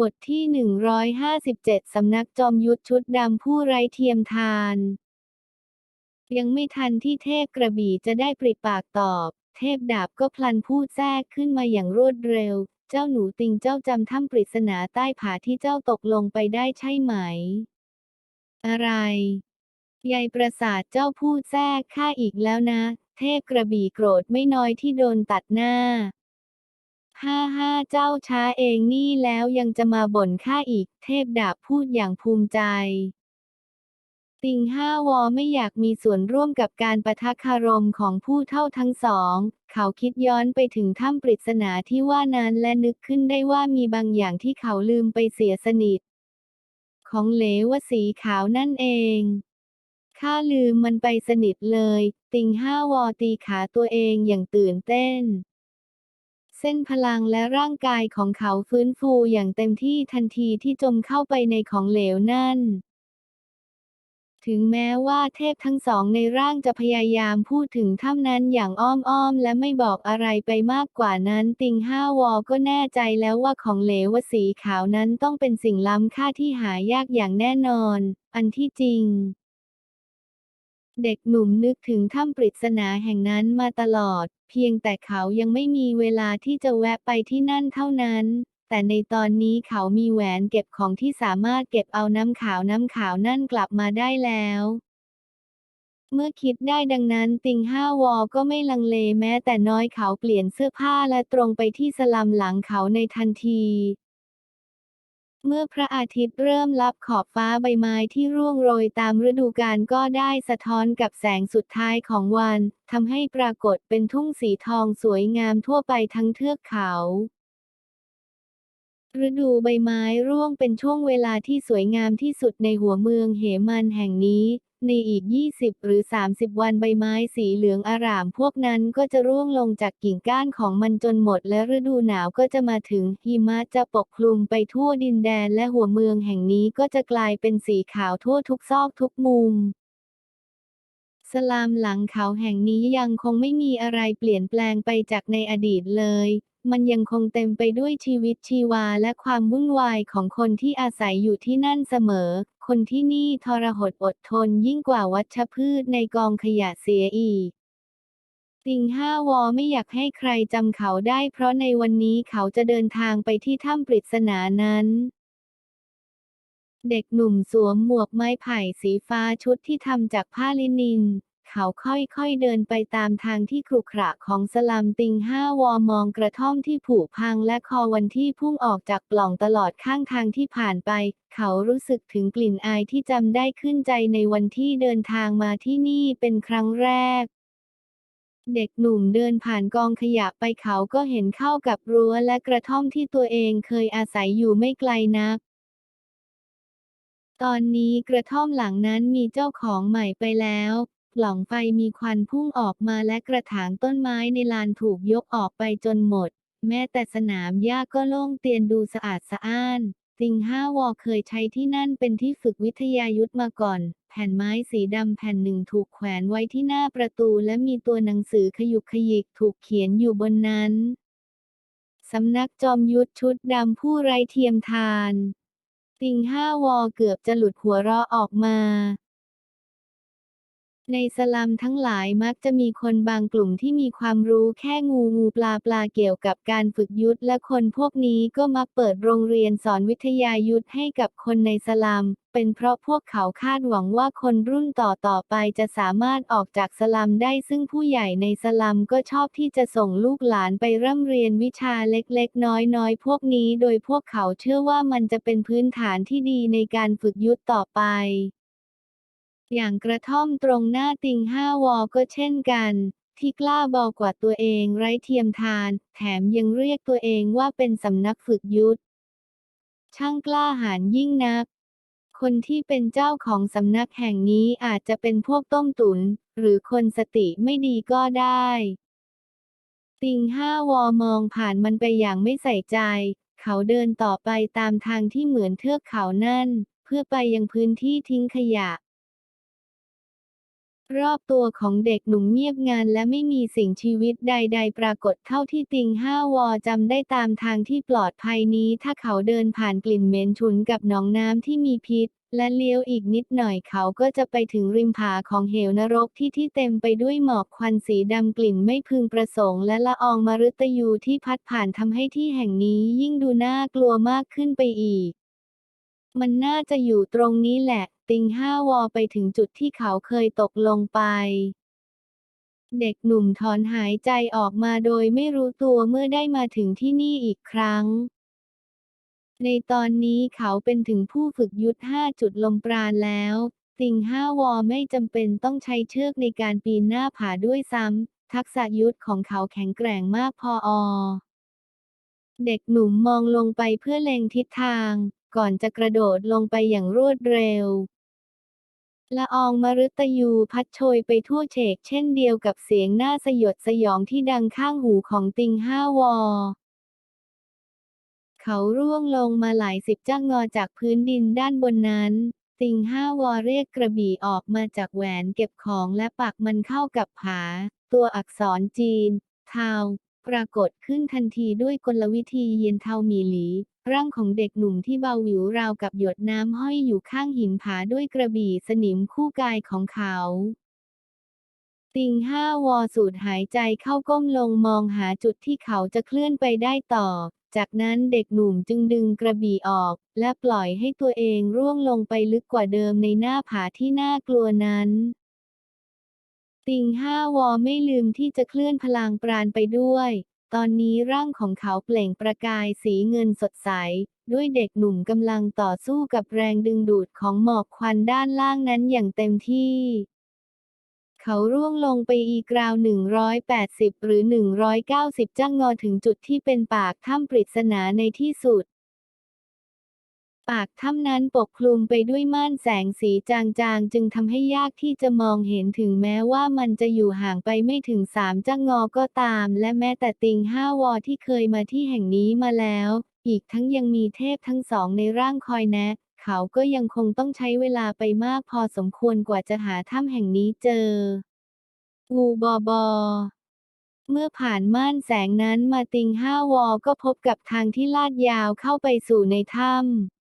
บทที่ 157 สำนักจอมยุทธชุดดำผู้ไร้เทียมทาน ยังไม่ทันที่เทพกระบี่จะได้ปริปากตอบ เทพดาบก็พลันพูดแทรกขึ้นมาอย่างรวดเร็ว เจ้าหนูติงเจ้าจำถ้ำปริศนาใต้ผาที่เจ้าตกลงไปได้ใช่ไหม อะไรยายประสาทเจ้าพูดแทรกข้าอีกแล้วนะ เทพกระบี่โกรธไม่น้อยที่โดนตัดหน้า ห้าห้าเจ้าช้าเองนี่แล้วยังจะมาบ่นข้าอีก เทพดาบพูดอย่างภูมิใจ ติงห้าวอไม่อยากมีส่วนร่วมกับการประทะคารมของผู้เท่าทั้งสอง เขาคิดย้อนไปถึงถ้ำปริศนาที่ว่านั้นและนึกขึ้นได้ว่ามีบางอย่างที่เขาลืมไปเสียสนิท ของเหลวสีขาวนั่นเองข้าลืมมันไปสนิทเลย ติงห้าวอตีขาตัวเองอย่างตื่นเต้น เส้นพลังและร่างกายของเขาฟื้นฟูอย่างเต็มที่ทันทีที่จมเข้าไปในของเหลวนั่น ถึงแม้ว่าเทพทั้งสองในร่างจะพยายามพูดถึงถ้ำนั้นอย่างอ้อมๆ และไม่บอกอะไรไปมากกว่านั้น ติงห้าวอก็แน่ใจแล้วว่าของเหลวสีขาวนั้นต้องเป็นสิ่งล้ำค่าที่หายากอย่างแน่นอน อันที่จริง เด็กหนุ่มนึกถึงถ้ำปริศนาแห่งนั้นมาตลอด เพียงแต่เขายังไม่มีเวลาที่จะแวะไปที่นั่นเท่านั้น แต่ในตอนนี้เขามีแหวนเก็บของที่สามารถเก็บเอาน้ำขาวน้ำขาวนั่นกลับมาได้แล้วเมื่อคิดได้ดังนั้นติงห้าวอก็ไม่ลังเลแม้แต่น้อยเขาเปลี่ยนเสื้อผ้าและตรงไปที่สลัมหลังเขาในทันที เมื่อพระอาทิตย์เริ่มลับขอบฟ้าใบไม้ที่ร่วงโรยตามฤดูกาลก็ได้สะท้อนกับแสงสุดท้ายของวันทำให้ปรากฏเป็นทุ่งสีทองสวยงามทั่วไปทั้งเทือกเขา ฤดูใบไม้ร่วงเป็นช่วงเวลาที่สวยงามที่สุดในหัวเมืองเหมันแห่งนี้ ในอีก 20 หรือ 30 วันใบไม้สีเหลืองอร่ามพวกนั้นก็จะร่วงลงจากกิ่งก้านของมันจนหมด และฤดูหนาวก็จะมาถึงหิมะจะปกคลุมไปทั่วดินแดนและหัวเมืองแห่งนี้ก็จะกลายเป็นสีขาวทั่วทุกซอกทุกมุม สลามหลังเขาแห่งนี้ยังคงไม่มีอะไรเปลี่ยนแปลงไปจากในอดีตเลย มันยังคงเต็มไปด้วยชีวิตชีวาและความวุ่นวายของคนที่อาศัยอยู่ที่นั่นเสมอ คนที่นี่ทรหดอดทนยิ่งกว่าวัชพืชในกองขยะเสียอีกติงห้าวอไม่อยากให้ใครจำเขาได้เพราะในวันนี้เขาจะเดินทางไปที่ถ้ำปริศนานั้น เด็กหนุ่มสวมหมวกไม้ไผ่สีฟ้าชุดที่ทำจากผ้าลินิน เขาค่อยๆเดินไปตามทางที่ขรุขระของสลัมติงห้าวอมองกระท่อมที่ผุพังและคอวันที่พุ่งออกจากปล่องตลอดข้างทางที่ผ่านไป เขารู้สึกถึงกลิ่นอายที่จำได้ขึ้นใจในวันที่เดินทางมาที่นี่เป็นครั้งแรกเด็กหนุ่มเดินผ่านกองขยะไปเขาก็เห็นเข้ากับรั้วและกระท่อมที่ตัวเองเคยอาศัยอยู่ไม่ไกลนัก ตอนนี้กระท่อมหลังนั้นมีเจ้าของใหม่ไปแล้วปล่องไฟมีควันพุ่งออกมาและกระถางต้นไม้ในลานถูกยกออกไปจนหมด แม้แต่สนามหญ้าก็โล่งเตียนดูสะอาดสะอ้านติงห้าวอเคยใช้ที่นั่นเป็นที่ฝึกวิทยายุทธมาก่อน แผ่นไม้สีดำแผ่นหนึ่งถูกแขวนไว้ที่หน้าประตูและมีตัวหนังสือขยุกขยิกถูกเขียนอยู่บนนั้น สำนักจอมยุทธชุดดำผู้ไร้เทียมทาน ติงห้าวอเกือบจะหลุดหัวเราะออกมา ในสลัมทั้งหลายมักจะมีคนบางกลุ่มที่มีความรู้แค่งูงูปลาปลาเกี่ยวกับการฝึกยุทธและคนพวกนี้ก็มักเปิดโรงเรียนสอนวิทยายุทธให้กับคนในสลัม เป็นเพราะพวกเขาคาดหวังว่าคนรุ่นต่อต่อไปจะสามารถออกจากสลัมได้ซึ่งผู้ใหญ่ในสลัมก็ชอบที่จะส่งลูกหลานไปร่ำเรียนวิชาเล็กๆ น้อยๆ พวกนี้ โดยพวกเขาเชื่อว่ามันจะเป็นพื้นฐานที่ดีในการฝึกยุทธต่อไป อย่างกระท่อมตรงหน้าติงห้าวอก็เช่นกัน ที่กล้าบอกกว่าตัวเองไร้เทียมทาน แถมยังเรียกตัวเองว่าเป็นสำนักฝึกยุทธช่างกล้าหาญยิ่งนัก คนที่เป็นเจ้าของสำนักแห่งนี้อาจจะเป็นพวกต้มตุน หรือคนสติไม่ดีก็ได้ ติงห้าวอมองผ่านมันไปอย่างไม่ใส่ใจ เขาเดินต่อไปตามทางที่เหมือนเทือกเขานั่น เพื่อไปยังพื้นที่ทิ้งขยะ รอบตัวของเด็กหนุ่มเงียบงันและไม่มีสิ่งชีวิตใด ๆ ปรากฏเท่าที่ติงห้าวอจำได้ตามทางที่ปลอดภัยนี้ ถ้าเขาเดินผ่านกลิ่นเหม็นฉุนกับหนองน้ำที่มีพิษ และเลี้ยวอีกนิดหน่อยเขาก็จะไปถึงริมผาของเหวนรกที่ที่เต็มไปด้วยหมอกควันสีดำกลิ่นไม่พึงประสงค์และละอองมฤตยูที่พัดผ่านทำให้ที่แห่งนี้ยิ่งดูน่ากลัวมากขึ้นไปอีก มันน่าจะอยู่ตรงนี้แหละ ติงห้าวอไปถึงจุดที่เขาเคยตกลงไป เด็กหนุ่มถอนหายใจออกมาโดยไม่รู้ตัวเมื่อได้มาถึงที่นี่อีกครั้ง ในตอนนี้เขาเป็นถึงผู้ฝึกยุทธห้าจุดลมปราณแล้ว ติงห้าวอไม่จำเป็นต้องใช้เชือกในการปีนหน้าผาด้วยซ้ำ ทักษะยุทธของเขาแข็งแกร่งมากพออเด็กหนุ่มมองลงไปเพื่อเล็งทิศทาง ก่อนจะกระโดดลงไปอย่างรวดเร็ว ละอองมฤตยูพัดโชยไปทั่วเฉกเช่นเดียวกับเสียงหน่าสยดสยองที่ดังข้างหูของติงห้าวอ เขาร่วงลงมาหลายสิบจ้างงอจากพื้นดินด้านบนนั้น ติงห้าวอเรียกกระบี่ออกมาจากแหวนเก็บของและปักมันเข้ากับผา ตัวอักษรจีน เทาปรากฏขึ้นทันทีด้วยกลวิธีเย็นเทามีหลี ร่างของเด็กหนุ่มที่เบาหวิวราวกับหยดน้ำห้อยอยู่ข้างหินผาด้วยกระบี่สนิมคู่กายของเขา ติงห้าวอสูดหายใจเข้าก้มลงมองหาจุดที่เขาจะเคลื่อนไปได้ต่อ จากนั้นเด็กหนุ่มจึงดึงกระบี่ออก และปล่อยให้ตัวเองร่วงลงไปลึกกว่าเดิมในหน้าผาที่น่ากลัวนั้นติงห้าวอไม่ลืมที่จะเคลื่อนพลังปราณไปด้วย ตอนนี้ร่างของเขาเปล่งประกายสีเงินสดใส ด้วยเด็กหนุ่มกำลังต่อสู้กับแรงดึงดูดของหมอกควันด้านล่างนั้นอย่างเต็มที่ เขาร่วงลงไปอีกราว 180 หรือ 190จ้างงอถึงจุดที่เป็นปากถ้ำปริศนาในที่สุด ปากถ้ำนั้นปกคลุมไปด้วยม่านแสงสีจางๆ จึงทำให้ยากที่จะมองเห็นถึงแม้ว่ามันจะอยู่ห่างไปไม่ถึงสามจ้างงอก็ตาม และแม้แต่ติงห้าวอที่เคยมาที่แห่งนี้มาแล้ว อีกทั้งยังมีเทพทั้งสองในร่างคอยแนะ เขาก็ยังคงต้องใช้เวลาไปมากพอสมควรกว่าจะหาถ้ำแห่งนี้เจองูบอบอเมื่อผ่านม่านแสงนั้นมาติงห้าวอก็พบกับทางที่ลาดยาวเข้าไปสู่ในถ้ำ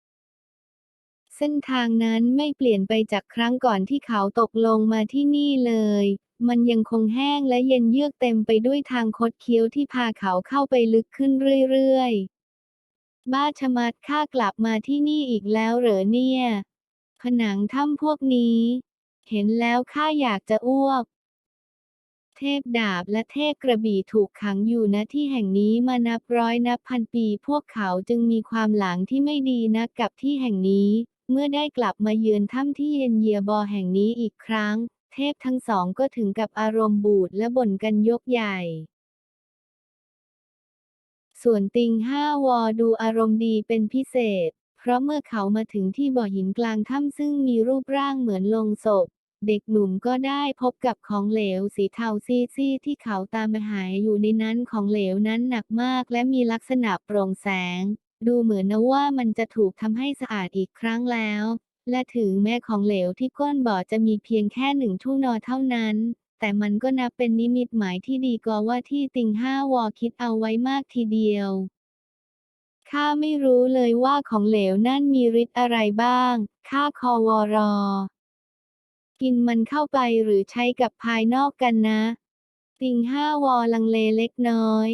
เส้นทางนั้นไม่เปลี่ยนไปจากครั้งก่อนที่เขาตกลงมาที่นี่เลย มันยังคงแห้งและเย็นเยือกเต็มไปด้วยทางคดเคี้ยวที่พาเขาเข้าไปลึกขึ้นเรื่อยๆ บ้าชะมัดข้ากลับมาที่นี่อีกแล้วเหรอเนี่ย ผนังถ้ำพวกนี้ เห็นแล้วข้าอยากจะอ้วก เทพดาบและเทพกระบี่ถูกขังอยู่ณที่แห่งนี้มานับร้อยนับพันปี พวกเขาจึงมีความหลังที่ไม่ดีนักกับที่แห่งนี้ เมื่อได้กลับมาเยือนถ้ำที่เย็นเยียบอแห่งนี้อีกครั้ง เทพทั้งสองก็ถึงกับอารมณ์บูดและบ่นกันยกใหญ่ ส่วนติงห้าวอดูอารมณ์ดีเป็นพิเศษ เพราะเมื่อเขามาถึงที่บ่อหินกลางถ้ำซึ่งมีรูปร่างเหมือนลงศพ เด็กหนุ่มก็ได้พบกับของเหลวสีเทาซีดๆที่เขาตามมาหายอยู่ในนั้นของเหลวนั้นหนักมากและมีลักษณะโปร่งแสง ดูเหมือนนะว่ามันจะถูกทำให้สะอาดอีกครั้งแล้ว และถึงแม้ของเหลวที่ก้นบ่อจะมีเพียงแค่หนึ่งทุ่นอเท่านั้น แต่มันก็นับเป็นนิมิตหมายที่ดีกว่าว่าที่ติงห้าวอคิดเอาไว้มากทีเดียว ข้าไม่รู้เลยว่าของเหลวนั่นมีฤทธิ์อะไรบ้าง ข้าคอวอรอ กินมันเข้าไปหรือใช้กับภายนอกกันนะ ติงห้าวอลังเลเล็กน้อย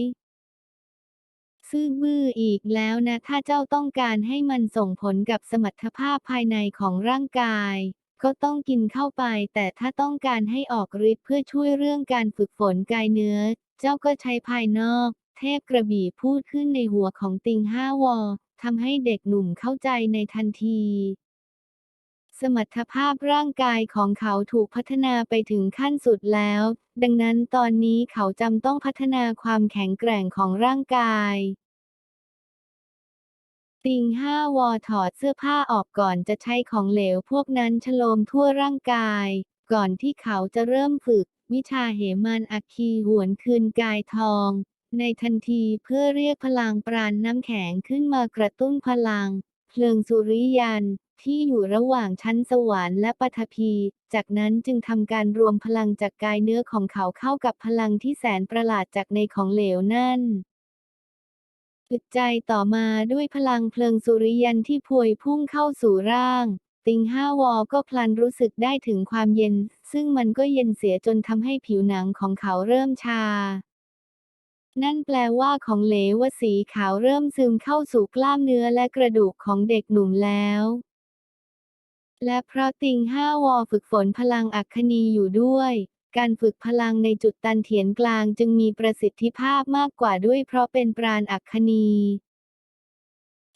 ซื่อบื้ออีกแล้วนะ ถ้าเจ้าต้องการให้มันส่งผลกับสมรรถภาพภายในของร่างกาย ก็ต้องกินเข้าไป แต่ถ้าต้องการให้ออกฤทธิ์เพื่อช่วยเรื่องการฝึกฝนกายเนื้อ เจ้าก็ใช้ภายนอก เทพกระบี่พูดขึ้นในหัวของติงห้าวอทำให้เด็กหนุ่มเข้าใจในทันทีสมรรถภาพร่างกายของเขาถูกพัฒนาไปถึงขั้นสุดแล้ว ดังนั้นตอนนี้เขาจำต้องพัฒนาความแข็งแกร่งของร่างกาย ติงห้าวอถอดเสื้อผ้าออกก่อนจะใช้ของเหลวพวกนั้นฉโลมทั่วร่างกาย ก่อนที่เขาจะเริ่มฝึก วิชาเหมันอัคคีหวนคืนกายทอง ในทันทีเพื่อเรียกพลังปราณน้ำแข็งขึ้นมากระตุ้นพลัง เพลิงสุริยันที่อยู่ระหว่างชั้นสวรรค์และปฐพี จากนั้นจึงทำการรวมพลังจากกายเนื้อของเขาเข้ากับพลังที่แสนประหลาดจากในของเหลวนั่น อึดใจต่อมาด้วยพลังเพลิงสุริยันที่พวยพุ่งเข้าสู่ร่าง ติงห้าวอก็พลันรู้สึกได้ถึงความเย็น ซึ่งมันก็เย็นเสียจนทำให้ผิวหนังของเขาเริ่มชา นั่นแปลว่าของเหลวสีขาวเริ่มซึมเข้าสู่กล้ามเนื้อและกระดูกของเด็กหนุ่มแล้วและเพราะติงห้าวอฝึกฝนพลังอัคคนีอยู่ด้วย การฝึกพลังในจุดตันเถียนกลางจึงมีประสิทธิภาพมากกว่าด้วยเพราะเป็นปราณอัคคนี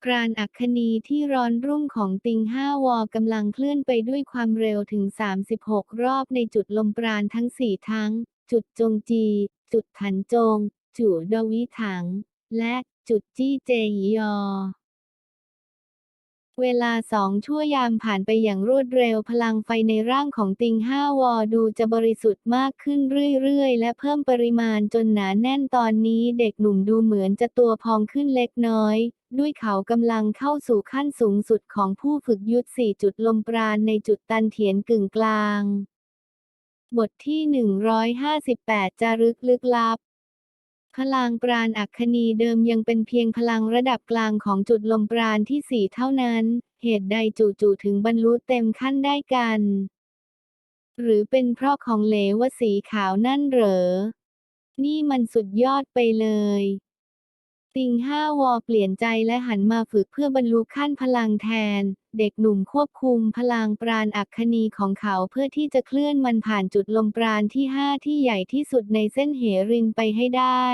ปราณอัคคนีที่ร้อนรุ่มของติงห้าวอกำลังเคลื่อนไปด้วยความเร็วถึง 36 รอบในจุดลมปราณทั้ง 4 ทั้ง จุดจงจี จุดถันจง จุดดวิถัง และจุดจี้เจหยอ เวลาสองชั่วยามผ่านไปอย่างรวดเร็วพลังไฟในร่างของติงห้าวอดูจะบริสุทธิ์มากขึ้นเรื่อยๆ และเพิ่มปริมาณจนหนาแน่นตอนนี้เด็กหนุ่มดูเหมือนจะตัวพองขึ้นเล็กน้อย ด้วยเขากำลังเข้าสู่ขั้นสูงสุดของผู้ฝึกยุทธสี่จุดลมปราณในจุดตันเถียนกึ่งกลาง บทที่ 158 จารึกลึกลับ พลังปราณอัคคนีเดิมยังเป็นเพียงพลังระดับกลางของจุดลมปราณที่สี่เท่านั้น เหตุใดจู่ๆถึงบรรลุเต็มขั้นได้กัน หรือเป็นเพราะของเหลวสีขาวนั่นเหรอ นี่มันสุดยอดไปเลย ติงห้าวอเปลี่ยนใจและหันมาฝึกเพื่อบรรลุขั้นพลังแทน เด็กหนุ่มควบคุมพลังปราณอัคคนีของเขาเพื่อที่จะเคลื่อนมันผ่านจุดลมปราณที่ห้าที่ใหญ่ที่สุดในเส้นเหรินไปให้ได้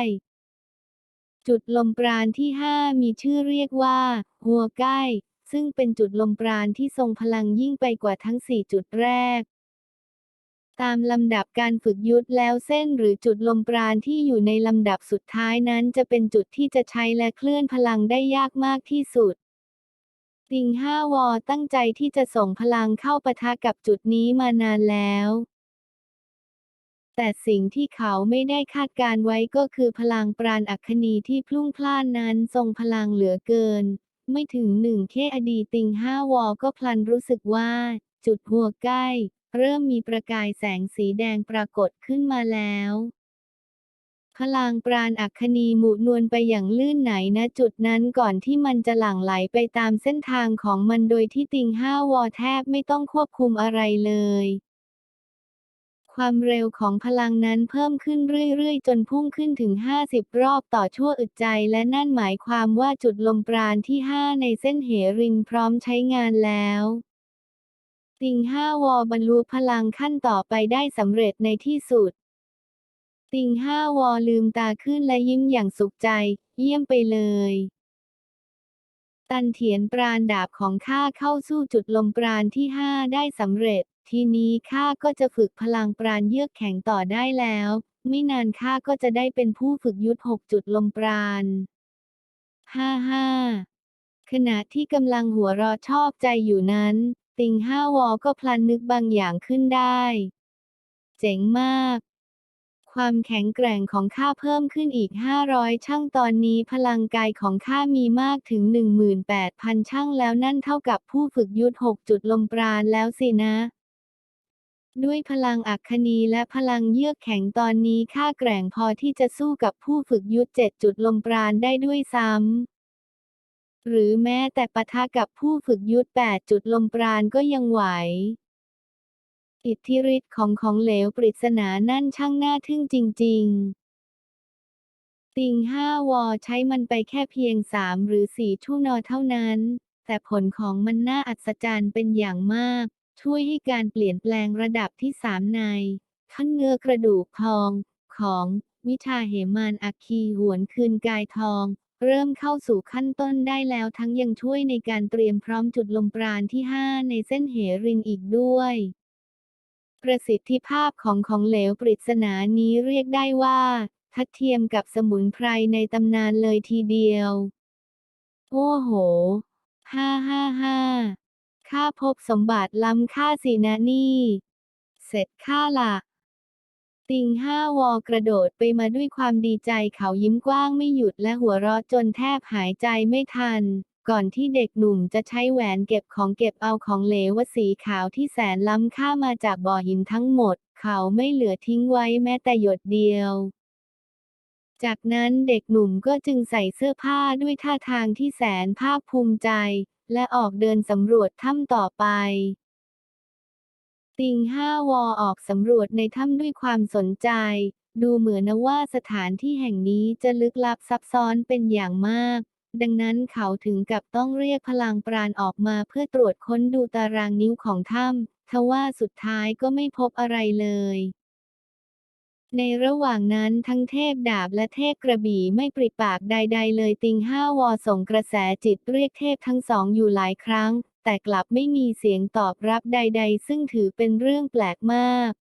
จุดลมปราณที่ห้ามีชื่อเรียกว่า หัวใกล้ ซึ่งเป็นจุดลมปราณที่ทรงพลังยิ่งไปกว่าทั้งสี่จุดแรก ตามลำดับการฝึกยุทธแล้วเส้นหรือจุดลมปราณที่อยู่ในลำดับสุดท้ายนั้นจะเป็นจุดที่จะใช้และเคลื่อนพลังได้ยากมากที่สุด ติงห้าวอตั้งใจที่จะส่งพลังเข้าปะทะกับจุดนี้มานานแล้ว แต่สิ่งที่เขาไม่ได้คาดการไว้ก็คือพลังปราณอัคคนีที่พลุ่งพล่านนั้นทรงพลังเหลือเกิน ไม่ถึงหนึ่งแค่อดีติงห้าวอก็พลันรู้สึกว่า จุดหัวใกล้ เริ่มมีประกายแสงสีแดงปรากฏขึ้นมาแล้ว พลังปราณอัคคนีหมุนวนไปอย่างลื่นไหนณจุดนั้นก่อนที่มันจะหลั่งไหลไปตามเส้นทางของมันโดยที่ติงห้าวอแทบไม่ต้องควบคุมอะไรเลยความเร็วของพลังนั้นเพิ่มขึ้นเรื่อยๆ จนพุ่งขึ้นถึง 50 รอบต่อชั่วอึดใจ และนั่นหมายความว่าจุดลมปราณที่ 5 ในเส้นเหรินพร้อมใช้งานแล้ว ติงห้าวอบรรลุพลังขั้นต่อไปได้สำเร็จในที่สุด ติงห้าวอลืมตาขึ้นและยิ้มอย่างสุขใจ เยี่ยมไปเลย ตันเถียนปราณดาบของข้าเข้าสู้จุดลมปราณที่ห้าได้สำเร็จ ทีนี้ข้าก็จะฝึกพลังปราณเยือกแข็งต่อได้แล้ว ไม่นานข้าก็จะได้เป็นผู้ฝึกยุทธหกจุดลมปราณห้าห้าขณะที่กำลังหัวเราะชอบใจอยู่นั้น ติงห้าวอก็พลันนึกบางอย่างขึ้นได้ เจ๋งมาก ความแข็งแกร่งของข้าเพิ่มขึ้นอีก 500 ช่างตอนนี้พลังกายของข้ามีมากถึง 18,000 ช่างแล้วนั่นเท่ากับผู้ฝึกยุทธ6จุดลมปราณแล้วสินะ ด้วยพลังอัคคนีและพลังเยือกแข็งตอนนี้ข้าแกร่งพอที่จะสู้กับผู้ฝึกยุทธ7จุดลมปราณได้ด้วยซ้ำ หรือแม้แต่ปะทะกับผู้ฝึกยุทธ8จุดลมปราณก็ยังไหว อิทธิฤทธิ์ของของเหลวปริศนานั่นช่างน่าทึ่งจริง ๆติงห้าวอใช้มันไปแค่เพียงสามหรือสี่ชั่วนอเท่านั้น แต่ผลของมันน่าอัศจรรย์เป็นอย่างมาก ช่วยให้การเปลี่ยนแปลงระดับที่สามในขั้นเงือกระดูกทอง ของวิชาเหมานอัคคีหวนคืนกายทอง เริ่มเข้าสู่ขั้นต้นได้แล้วทั้งยังช่วยในการเตรียมพร้อมจุดลมปราณที่ 5 ในเส้นเหรินอีกด้วย ประสิทธิภาพของของเหลวปริศนานี้เรียกได้ว่า ทัดเทียมกับสมุนไพรในตำนานเลยทีเดียว โอ้โห ห้าห้าห้าข้าพบสมบัติล้ำค่าสินะนี่ เสร็จข้าละ ติงห้าวอกระโดดไปมาด้วยความดีใจเขายิ้มกว้างไม่หยุดและหัวเราะจนแทบหายใจไม่ทัน ก่อนที่เด็กหนุ่มจะใช้แหวนเก็บของเก็บเอาของเหลวสีขาวที่แสนล้ำค่ามาจากบ่อหินทั้งหมด เขาไม่เหลือทิ้งไว้แม้แต่หยดเดียวจากนั้นเด็กหนุ่มก็จึงใส่เสื้อผ้าด้วยท่าทางที่แสนภาคภูมิใจ และออกเดินสำรวจถ้ำต่อไป ติงห้าวอออกสำรวจในถ้ำด้วยความสนใจ ดูเหมือนนะว่าสถานที่แห่งนี้จะลึกลับซับซ้อนเป็นอย่างมาก ดังนั้นเขาถึงกับต้องเรียกพลังปราณออกมาเพื่อตรวจค้นดูตารางนิ้วของถ้ำทว่าสุดท้ายก็ไม่พบอะไรเลย ในระหว่างนั้นทั้งเทพดาบและเทพกระบี่ไม่ปริปากใด ๆ เลยติงห้าวอส่งกระแสจิตเรียกเทพทั้งสองอยู่หลายครั้ง แต่กลับไม่มีเสียงตอบรับใด ๆ ซึ่งถือเป็นเรื่องแปลกมาก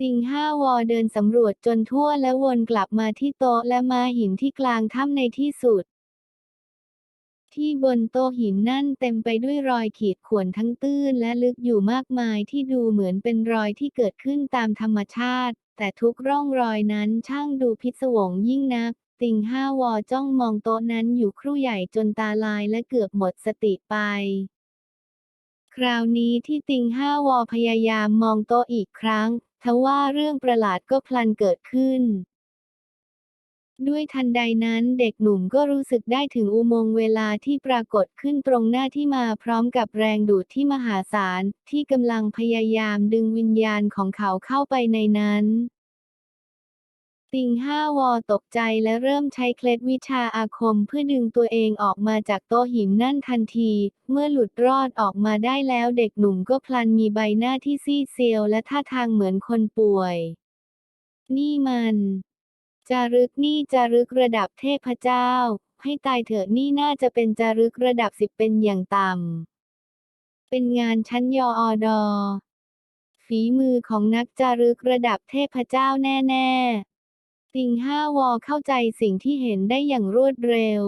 ติงห้าวอเดินสำรวจจนทั่วและวนกลับมาที่โต๊ะและมาหินที่กลางถ้ำในที่สุด ที่บนโต๊ะหินนั่นเต็มไปด้วยรอยขีดข่วนทั้งตื้นและลึกอยู่มากมายที่ดูเหมือนเป็นรอยที่เกิดขึ้นตามธรรมชาติ แต่ทุกร่องรอยนั้นช่างดูพิศวงยิ่งนัก ติงห้าวอจ้องมองโต๊ะนั้นอยู่ครู่ใหญ่จนตาลายและเกือบหมดสติไป คราวนี้ที่ติงห้าวอพยายามมองโต๊ะอีกครั้ง ทว่าเรื่องประหลาดก็พลันเกิดขึ้นด้วยทันใดนั้นเด็กหนุ่มก็รู้สึกได้ถึงอุโมงค์เวลาที่ปรากฏขึ้นตรงหน้าที่มาพร้อมกับแรงดูดที่มหาศาล ที่กำลังพยายามดึงวิญญาณของเขาเข้าไปในนั้น ติงห้าวอตกใจและเริ่มใช้เคล็ดวิชาอาคมเพื่อดึงตัวเองออกมาจากโต๊ะหินนั่นทันที เมื่อหลุดรอดออกมาได้แล้วเด็กหนุ่มก็พลันมีใบหน้าที่ซีดเซียวและท่าทางเหมือนคนป่วย นี่มันจารึกนี่จารึกระดับเทพเจ้า ให้ตายเถอะนี่น่าจะเป็นจารึกระดับสิบเป็นอย่างต่ำ เป็นงานชั้นยออดอฝีมือของนักจารึกระดับเทพเจ้าแน่ ๆ ติงห้าวอเข้าใจสิ่งที่เห็นได้อย่างรวดเร็ว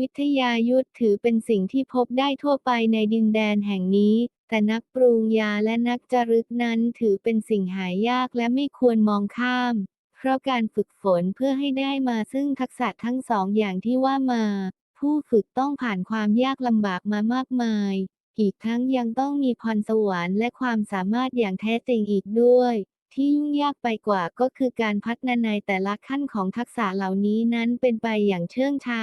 วิทยายุทธถือเป็นสิ่งที่พบได้ทั่วไปในดินแดนแห่งนี้ แต่นักปรุงยาและนักจรึกนั้นถือเป็นสิ่งหายากและไม่ควรมองข้าม เพราะการฝึกฝนเพื่อให้ได้มาซึ่งทักษะทั้งสองอย่างที่ว่ามา ผู้ฝึกต้องผ่านความยากลำบากมามากมาย อีกทั้งยังต้องมีพรสวรรค์และความสามารถอย่างแท้จริงอีกด้วย ที่ยุ่งยากไปกว่าก็คือการพัฒนาในแต่ละขั้นของทักษะเหล่านี้นั้นเป็นไปอย่างเชื่องช้า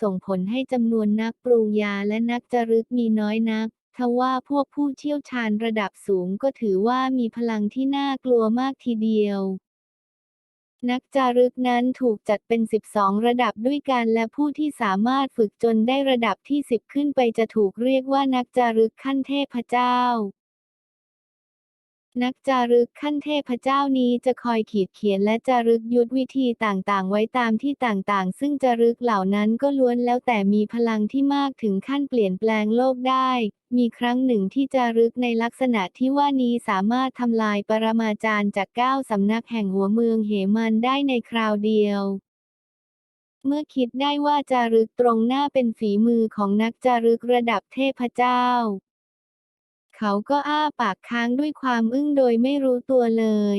ส่งผลให้จำนวนนักปรุงยาและนักจารึกมีน้อยนักทว่าพวกผู้เชี่ยวชาญระดับสูงก็ถือว่ามีพลังที่น่ากลัวมากทีเดียว นักจารึกนั้นถูกจัดเป็น 12 ระดับด้วยกันและผู้ที่สามารถฝึกจนได้ระดับที่ 10 ขึ้นไปจะถูกเรียกว่านักจารึกขั้นเทพเจ้า นักจารึกขั้นเทพเจ้านี้จะคอยขีดเขียนและจารึกยุทธวิธีต่างๆ ไว้ตามที่ต่างๆ ซึ่งจารึกเหล่านั้นก็ล้วนแล้วแต่มีพลังที่มากถึงขั้นเปลี่ยนแปลงโลกได้ มีครั้งหนึ่งที่จารึกในลักษณะที่ว่านี้สามารถทำลายปรมาจารย์จากเก้าสำนักแห่งหัวเมืองเหมันได้ในคราวเดียวเมื่อคิดได้ว่าจารึกตรงหน้าเป็นฝีมือของนักจารึกระดับเทพเจ้า เขาก็อ้าปากค้างด้วยความอึ้งโดยไม่รู้ตัวเลย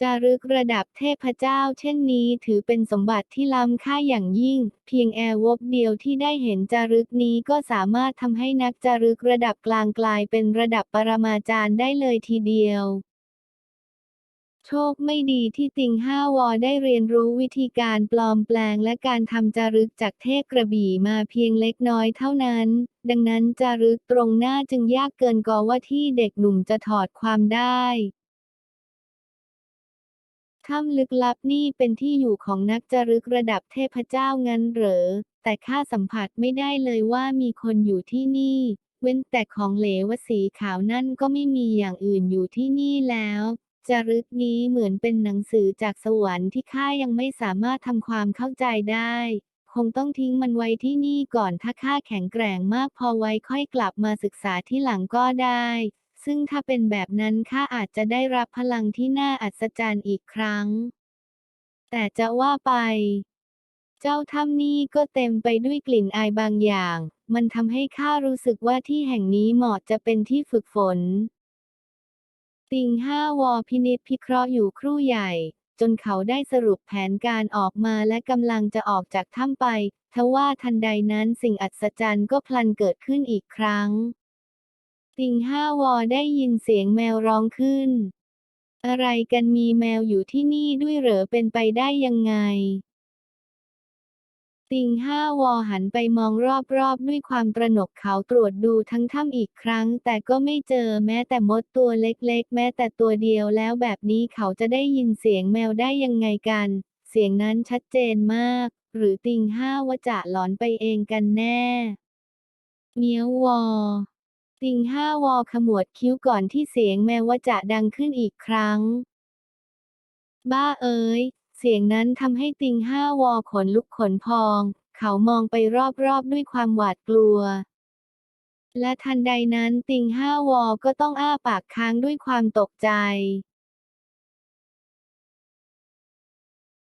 จารึกระดับเทพเจ้าเช่นนี้ถือเป็นสมบัติที่ล้ำค่าอย่างยิ่ง เพียงแอร์วบเดียวที่ได้เห็นจารึกนี้ก็สามารถทำให้นักจารึกระดับกลางกลายเป็นระดับปรมาจารย์ได้เลยทีเดียว โชคไม่ดีที่ติงห้าวอได้เรียนรู้วิธีการปลอมแปลงและการทำจารึกจากเทพกระบี่มาเพียงเล็กน้อยเท่านั้น ดังนั้นจารึกตรงหน้าจึงยากเกินกว่าที่เด็กหนุ่มจะถอดความได้ถ้ำลึกลับนี่เป็นที่อยู่ของนักจารึกระดับเทพเจ้างั้นเหรอ แต่ข้าสัมผัสไม่ได้เลยว่ามีคนอยู่ที่นี่ เว้นแต่ของเหลวสีขาวนั่นก็ไม่มีอย่างอื่นอยู่ที่นี่แล้ว จารึกนี้เหมือนเป็นหนังสือจากสวรรค์ที่ข้ายังไม่สามารถทำความเข้าใจได้ คงต้องทิ้งมันไว้ที่นี่ก่อนถ้าข้าแข็งแกร่งมากพอไว้ค่อยกลับมาศึกษาที่หลังก็ได้ ซึ่งถ้าเป็นแบบนั้นข้าอาจจะได้รับพลังที่น่าอัศจรรย์อีกครั้ง แต่จะว่าไป เจ้าถ้ำนี่ก็เต็มไปด้วยกลิ่นอายบางอย่าง มันทำให้ข้ารู้สึกว่าที่แห่งนี้เหมาะจะเป็นที่ฝึกฝน ติงห้าวอพินิจพิเคราะห์อยู่ครู่ใหญ่ จนเขาได้สรุปแผนการออกมาและกำลังจะออกจากถ้ำไป ทว่าทันใดนั้นสิ่งอัศจรรย์ก็พลันเกิดขึ้นอีกครั้ง ติงห้าวอได้ยินเสียงแมวร้องขึ้น อะไรกันมีแมวอยู่ที่นี่ด้วยเหรอเป็นไปได้ยังไง ติงห้าวอหันไปมองรอบๆ ด้วยความตระหนกเขาตรวจดูทั้งถ้ำอีกครั้ง แต่ก็ไม่เจอแม้แต่มดตัวเล็กๆ แม้แต่ตัวเดียวแล้วแบบนี้เขาจะได้ยินเสียงแมวได้ยังไงกัน เสียงนั้นชัดเจนมาก หรือติงห้าวจะหลอนไปเองกันแน่เมียววอติงห้าวอขมวดคิ้วก่อนที่เสียงแมวว่าจะดังขึ้นอีกครั้ง บ้าเอ๋ย เสียงนั้นทำให้ติงห้าวอขนลุกขนพอง เขามองไปรอบๆด้วยความหวาดกลัว และทันใดนั้นติงห้าวอก็ต้องอ้าปากค้างด้วยความตกใจ